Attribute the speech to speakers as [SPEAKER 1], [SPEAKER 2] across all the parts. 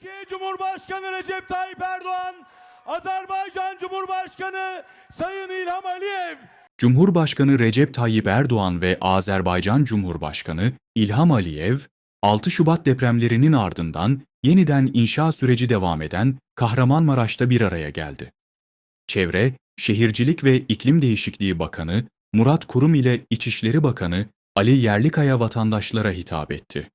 [SPEAKER 1] Türkiye Cumhurbaşkanı Recep Tayyip Erdoğan, Azerbaycan Cumhurbaşkanı Sayın İlham Aliyev,
[SPEAKER 2] Cumhurbaşkanı Recep Tayyip Erdoğan ve Azerbaycan Cumhurbaşkanı İlham Aliyev, 6 Şubat depremlerinin ardından yeniden inşa süreci devam eden Kahramanmaraş'ta bir araya geldi. Çevre, Şehircilik ve İklim Değişikliği Bakanı Murat Kurum ile İçişleri Bakanı Ali Yerlikaya vatandaşlara hitap etti.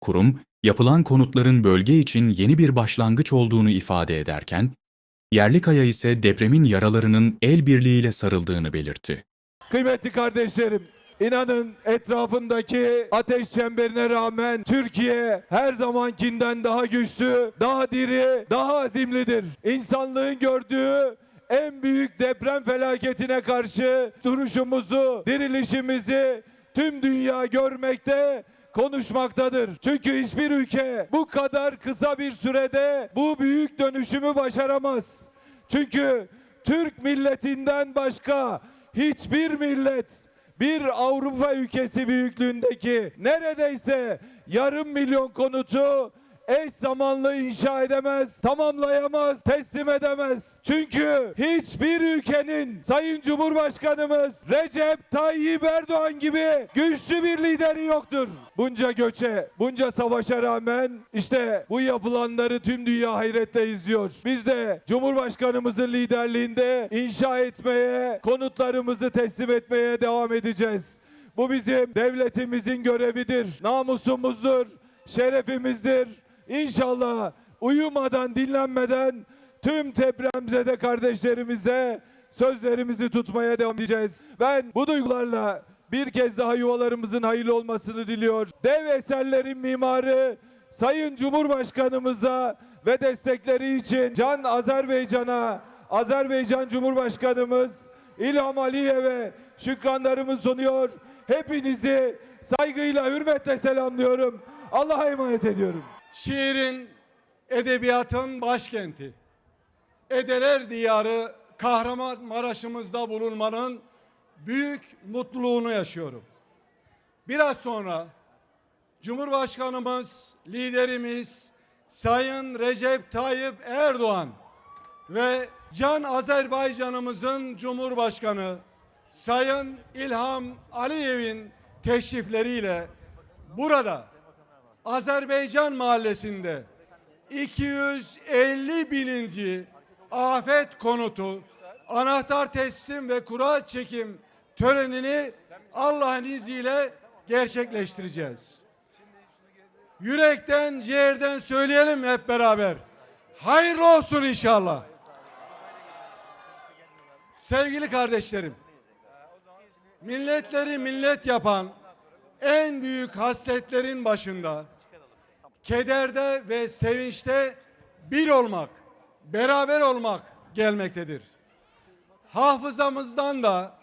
[SPEAKER 2] Kurum, yapılan konutların bölge için yeni bir başlangıç olduğunu ifade ederken, Yerlikaya ise depremin yaralarının el birliğiyle sarıldığını belirtti.
[SPEAKER 3] Kıymetli kardeşlerim, inanın etrafındaki ateş çemberine rağmen Türkiye her zamankinden daha güçlü, daha diri, daha azimlidir. İnsanlığın gördüğü en büyük deprem felaketine karşı duruşumuzu, dirilişimizi tüm dünya görmekte, konuşmaktadır. Çünkü hiçbir ülke bu kadar kısa bir sürede bu büyük dönüşümü başaramaz. Çünkü Türk milletinden başka hiçbir millet bir Avrupa ülkesi büyüklüğündeki neredeyse yarım milyon konutu eş zamanlı inşa edemez, tamamlayamaz, teslim edemez. Çünkü hiçbir ülkenin Sayın Cumhurbaşkanımız Recep Tayyip Erdoğan gibi güçlü bir lideri yoktur. Bunca göçe, bunca savaşa rağmen işte bu yapılanları tüm dünya hayretle izliyor. Biz de Cumhurbaşkanımızın liderliğinde inşa etmeye, konutlarımızı teslim etmeye devam edeceğiz. Bu bizim devletimizin görevidir, namusumuzdur, şerefimizdir. İnşallah uyumadan, dinlenmeden tüm depremzede kardeşlerimize sözlerimizi tutmaya devam edeceğiz. Ben bu duygularla bir kez daha yuvalarımızın hayırlı olmasını diliyor. Dev eserlerin mimarı Sayın Cumhurbaşkanımıza ve destekleri için Can Azerbaycan'a, Azerbaycan Cumhurbaşkanımız İlham Aliyev'e şükranlarımı sunuyor. Hepinizi saygıyla, hürmetle selamlıyorum. Allah'a emanet ediyorum.
[SPEAKER 4] Şiirin, edebiyatın başkenti. Edeler diyarı Kahramanmaraş'ımızda bulunmanın büyük mutluluğunu yaşıyorum. Biraz sonra Cumhurbaşkanımız, liderimiz Sayın Recep Tayyip Erdoğan ve Can Azerbaycanımızın Cumhurbaşkanı Sayın İlham Aliyev'in teşrifleriyle burada Azerbaycan mahallesinde 250 bininci afet konutu anahtar teslim ve kura çekim törenini Allah'ın izniyle gerçekleştireceğiz. Yürekten, ciğerden söyleyelim hep beraber. Hayırlı olsun inşallah. Sevgili kardeşlerim, milletleri millet yapan en büyük hasletlerin başında kederde ve sevinçte bir olmak, beraber olmak gelmektedir. Hafızamızdan da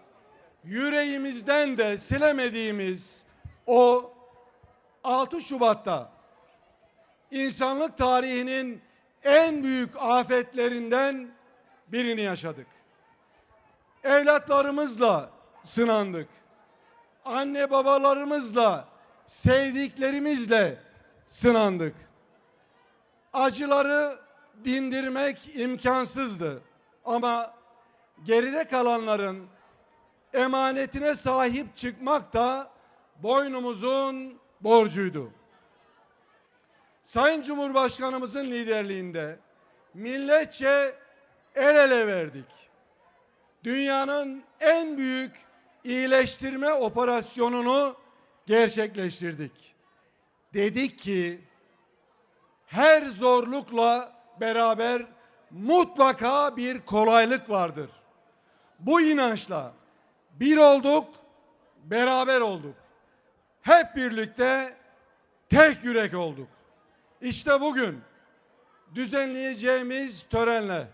[SPEAKER 4] yüreğimizden de silemediğimiz o 6 Şubat'ta insanlık tarihinin en büyük afetlerinden birini yaşadık. Evlatlarımızla sınandık. Anne babalarımızla, sevdiklerimizle sınandık. Acıları dindirmek imkansızdı. Ama geride kalanların emanetine sahip çıkmak da boynumuzun borcuydu. Sayın Cumhurbaşkanımızın liderliğinde milletçe el ele verdik. Dünyanın en büyük iyileştirme operasyonunu gerçekleştirdik. Dedik ki her zorlukla beraber mutlaka bir kolaylık vardır. Bu inançla bir olduk, beraber olduk. Hep birlikte tek yürek olduk. İşte bugün düzenleyeceğimiz törenle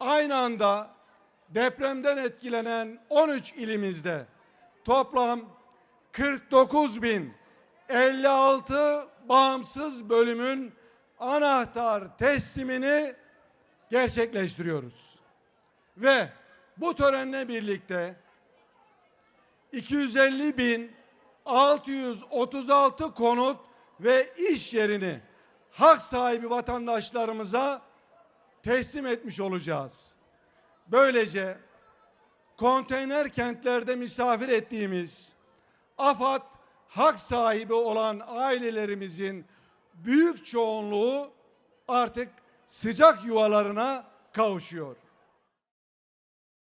[SPEAKER 4] aynı anda depremden etkilenen 13 ilimizde toplam 49 bin 56 bağımsız bölümün anahtar teslimini gerçekleştiriyoruz. Ve bu törenle birlikte 250 bin 636 konut ve iş yerini hak sahibi vatandaşlarımıza teslim etmiş olacağız. Böylece konteyner kentlerde misafir ettiğimiz AFAD hak sahibi olan ailelerimizin büyük çoğunluğu artık sıcak yuvalarına kavuşuyor.